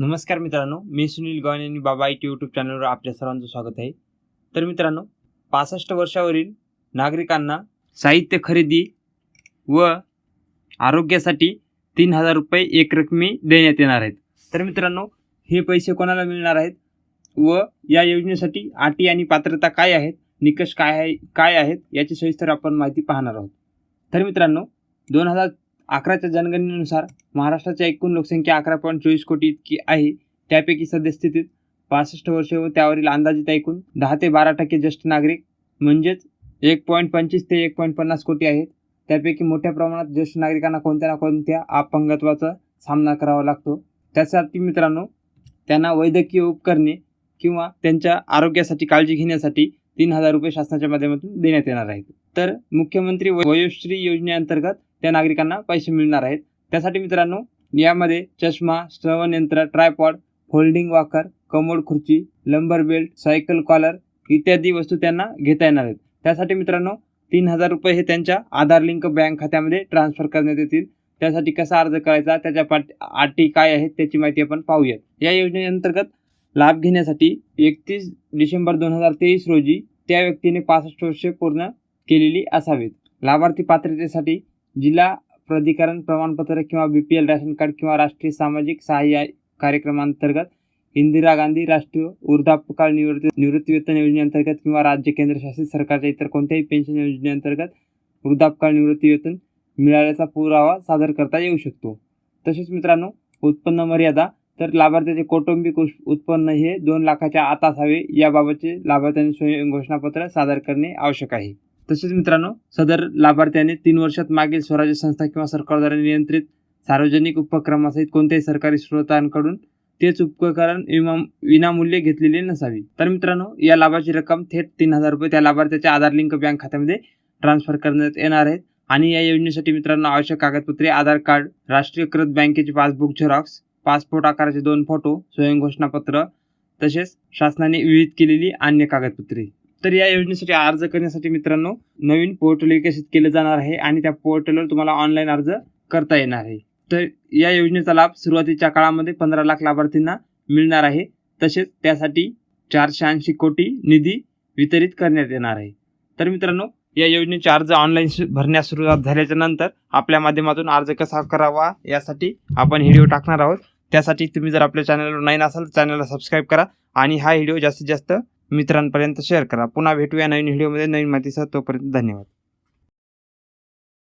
नमस्कार मित्रांनो मी सुनील गव्हाणे आणि बाबा आय टी यूट्यूब चॅनलवर आपल्या सर्वांचं स्वागत आहे. तर मित्रांनो पासष्ट वर्षावरील नागरिकांना साहित्य खरेदी व आरोग्यासाठी तीन हजार रुपये एक रकमी देण्यात येणार आहेत. तर मित्रांनो हे पैसे कोणाला मिळणार आहेत व या योजनेसाठी अटी आणि पात्रता काय आहेत निकष काय आहे काय आहेत याची सविस्तर आपण माहिती पाहणार आहोत. तर मित्रांनो दोन हजार अकराच्या जनगणनेनुसार महाराष्ट्राची एकूण लोकसंख्या अकरा पॉईंट चोवीस कोटी इतकी आहे. त्यापैकी सद्यस्थितीत पासष्ट वर्षे व त्यावरील अंदाजित ऐकून दहा ते बारा टक्के ज्येष्ठ नागरिक म्हणजेच एक पॉईंट पंचवीस ते एक पॉईंट पन्नास कोटी आहेत. त्यापैकी मोठ्या प्रमाणात ज्येष्ठ नागरिकांना कोणत्या ना कोणत्या अपंगत्वाचा सामना करावा लागतो? त्यासाठी मित्रांनो त्यांना वैद्यकीय उपकरणे किंवा त्यांच्या आरोग्यासाठी काळजी घेण्यासाठी तीन हजार रुपये शासनाच्या माध्यमातून देण्यात येणार आहेत. तर मुख्यमंत्री वयोश्री योजनेअंतर्गत त्या नागरिकांना पैसे मिळणार आहेत. त्यासाठी मित्रांनो यामध्ये चष्मा श्रवण यंत्र ट्रायपॉड फोल्डिंग वॉकर कमोड खुर्ची लंबर बेल्ट सायकल कॉलर इत्यादी वस्तू त्यांना घेता येणार आहेत. त्यासाठी मित्रांनो तीन हजार रुपये हे त्यांच्या आधार लिंक बँक खात्यामध्ये ट्रान्सफर करण्यात येतील. त्यासाठी कसा अर्ज करायचा त्याच्या पाठ अटी काय आहेत त्याची माहिती आपण पाहूयात. या योजनेअंतर्गत लाभ घेण्यासाठी एकतीस डिसेंबर दोन हजार तेवीस रोजी त्या व्यक्तीने पासष्ट वर्षे पूर्ण केलेली असावीत. लाभार्थी पात्रतेसाठी जिल्हा प्राधिकरण प्रमाणपत्र किंवा B P L ration card किंवा राष्ट्रीय सामाजिक सहाय्य कार्यक्रमांतर्गत इंदिरा गांधी राष्ट्रीय वृद्धापकाळ निवृत्ती निवृत्तीवेतन योजनेअंतर्गत किंवा राज्य केंद्रशासित सरकारच्या इतर कोणत्याही पेन्शन योजनेअंतर्गत वृद्धापकाळ निवृत्तीवेतन मिळाल्याचा पुरावा सादर करता येऊ शकतो. तसेच मित्रांनो उत्पन्न मर्यादा तर लाभार्थ्याचे कौटुंबिक उत्पन्न हे दोन लाखाच्या आत असावे याबाबतचे लाभार्थ्यांनी स्वयं घोषणापत्र सादर करणे आवश्यक आहे. तसेच मित्रांनो सदर लाभार्थ्याने तीन वर्षात मागील स्वराज्य संस्था किंवा सरकारद्वारे नियंत्रित सार्वजनिक उपक्रमासहित कोणत्याही सरकारी स्रोतांकडून तेच उपकरण विमा विनामूल्य घेतलेले नसावी. तर मित्रांनो या लाभाची रक्कम थेट तीन हजार रुपये त्या लाभार्थ्याच्या आधार लिंक बँक खात्यामध्ये ट्रान्सफर करण्यात येणार आहेत. आणि या योजनेसाठी मित्रांनो आवश्यक कागदपत्रे आधार कार्ड राष्ट्रीयकृत बँकेचे पासबुक झेरॉक्स पासपोर्ट आकाराचे दोन फोटो स्वयं घोषणापत्र तसेच शासनाने विहित केलेली अन्य कागदपत्रे. तर या योजनेसाठी अर्ज करण्यासाठी मित्रांनो नवीन पोर्टल विकसित केलं जाणार आहे आणि त्या पोर्टलवर तुम्हाला ऑनलाईन अर्ज करता येणार आहे. तर या योजनेचा लाभ सुरुवातीच्या काळामध्ये पंधरा लाख लाभार्थींना मिळणार आहे. तसेच त्यासाठी चारशे ऐंशी कोटी निधी वितरित करण्यात येणार आहे. तर मित्रांनो या योजनेचे अर्ज ऑनलाईन भरण्यास सुरुवात झाल्याच्यानंतर आपल्या माध्यमातून अर्ज कसा करावा यासाठी आपण व्हिडिओ टाकणार आहोत. त्यासाठी तुम्ही जर आपल्या चॅनलवर नाही असाल तर चॅनलला सबस्क्राईब करा आणि हा व्हिडिओ जास्तीत जास्त मित्रांपर्यंत शेअर करा. पुन्हा भेटूया नवीन व्हिडिओमध्ये नवीन माहितीसह तोपर्यंत धन्यवाद.